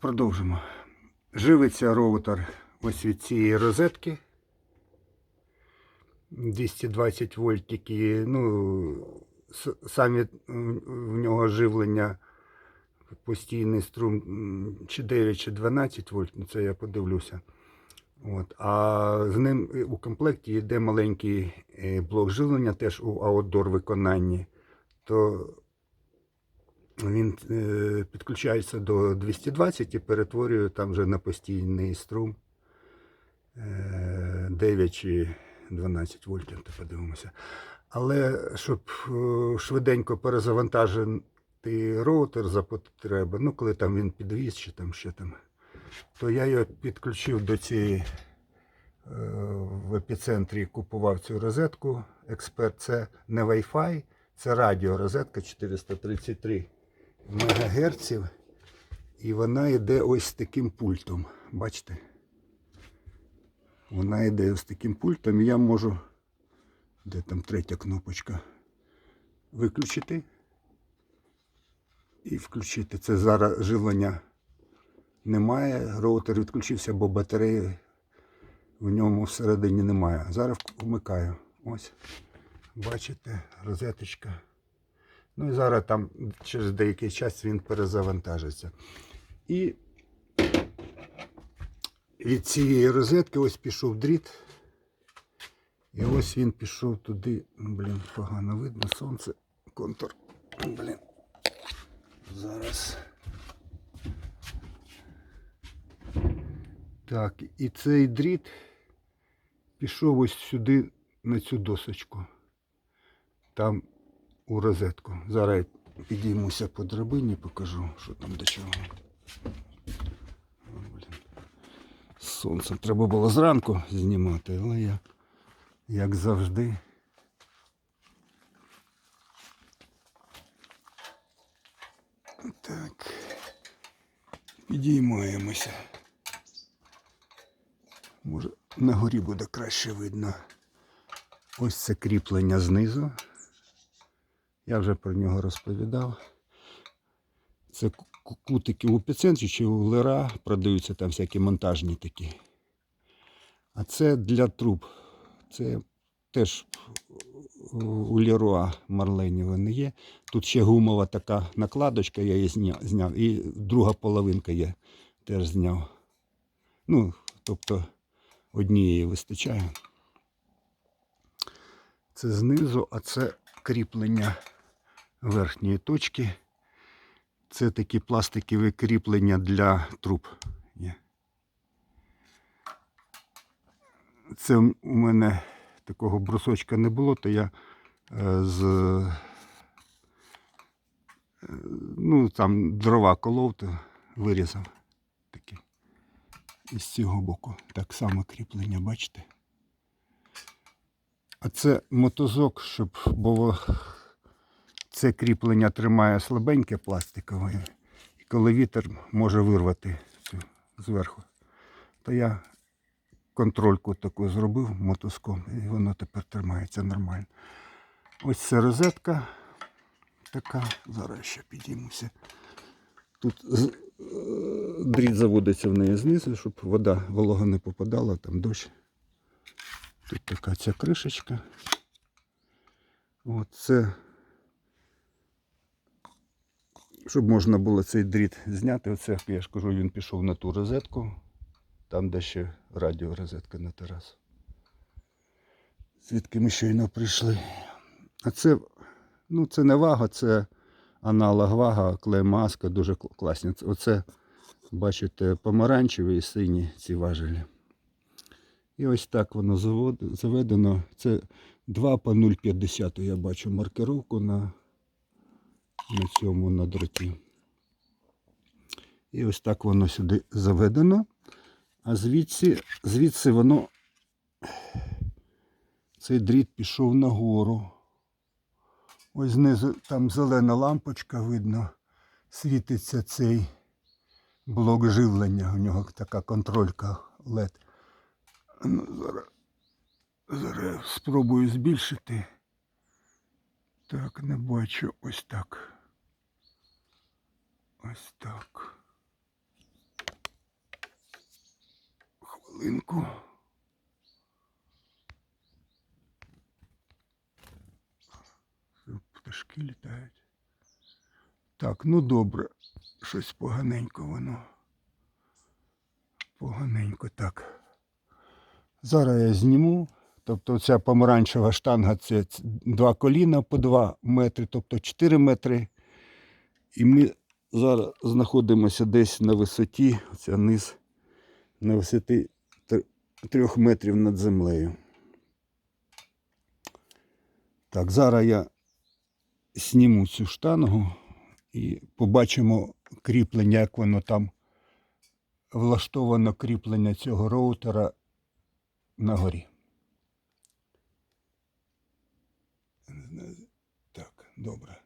продовжимо. Живиться роутер ось від цієї розетки. 220 вольт тільки, ну, самі в нього живлення постійний струм чи 9, чи 12 вольт, ну це я подивлюся. От. А з ним у комплекті йде маленький е, блок живлення, теж у аутдор виконанні. То він е, підключається до 220 і перетворює там вже на постійний струм е, 9 чи 12 вольтів, то подивимося. Але щоб е, швиденько перезавантажити роутер за потреби, ну коли там він підвіз чи там ще там, то я його підключив до цієї е, в епіцентрі купував цю розетку. Експерт це не Wi-Fi, це радіорозетка 433 МГц. І вона йде ось таким пультом. Бачите? Вона йде з таким пультом, і я можу. Де там третя кнопочка? Виключити. І включити. Це зараз живлення немає. Роутер відключився, бо батареї в ньому всередині немає. Зараз вмикаю. Ось. Бачите, розеточка. Ну і зараз там через деякий час він перезавантажиться. І від цієї розетки ось пішов дріт. І ось він пішов туди. Блін, погано видно сонце. Контур. Блін. Зараз. Так, і цей дріт пішов ось сюди на цю досочку. Там у розетку. Зараз я підіймуся по драбині, покажу, що там до чого. Сонцем треба було зранку знімати, але я, як завжди. Так. Підіймаємося. Може, на горі буде краще видно. Ось це кріплення знизу. Я вже про нього розповідав. Це кутики у епіцентрі чи у лера продаються там всякі монтажні такі. А це для труб. Це теж у Леруа Марлені вони є. Тут ще гумова така накладочка, я її зняв. І друга половинка є, теж зняв. Ну, тобто однієї вистачає. Це знизу, а це кріплення верхньої точки. Це такі пластикові кріплення для труб. Це у мене такого брусочка не було, то я е, з е, ну, там дрова колов, то вирізав такі. І з цього боку так само кріплення, бачите? А це мотузок, щоб було це кріплення тримає слабеньке пластикове. І коли вітер може вирвати цю зверху, то я контрольку таку зробив мотузком, і воно тепер тримається нормально. Ось це розетка така. Зараз ще підіймуся. Тут е, дріт заводиться в неї знизу, щоб вода волога не попадала, там дощ. Тут така ця кришечка. От це, щоб можна було цей дріт зняти, оце, я ж кажу, він пішов на ту розетку, там де ще радіорозетка на терасу. Звідки ми щойно прийшли. А це, ну це не вага, це аналог вага, клеймаска, дуже кл- класні. Оце, бачите, помаранчеві і сині ці важелі. І ось так воно заведено. Це 2 по 0,50 я бачу маркировку на, на цьому на дроті. І ось так воно сюди заведено. А звідси, звідси воно цей дріт пішов нагору. Ось знизу там зелена лампочка видно. Світиться цей блок живлення. У нього така контролька LED. Ну, зараз, зараз спробую збільшити. Так, не бачу. Ось так. Ось так. краплинку. Пташки літають. Так, ну добре. Щось поганенько воно. Поганенько так. Зараз я зніму. Тобто ця помаранчева штанга це два коліна по 2 метри, тобто 4 метри. І ми зараз знаходимося десь на висоті, ця низ, на висоті 3 метрів над землею. Так, зараз я зніму цю штангу і побачимо кріплення, як воно там влаштовано кріплення цього роутера на горі. Так. Добре.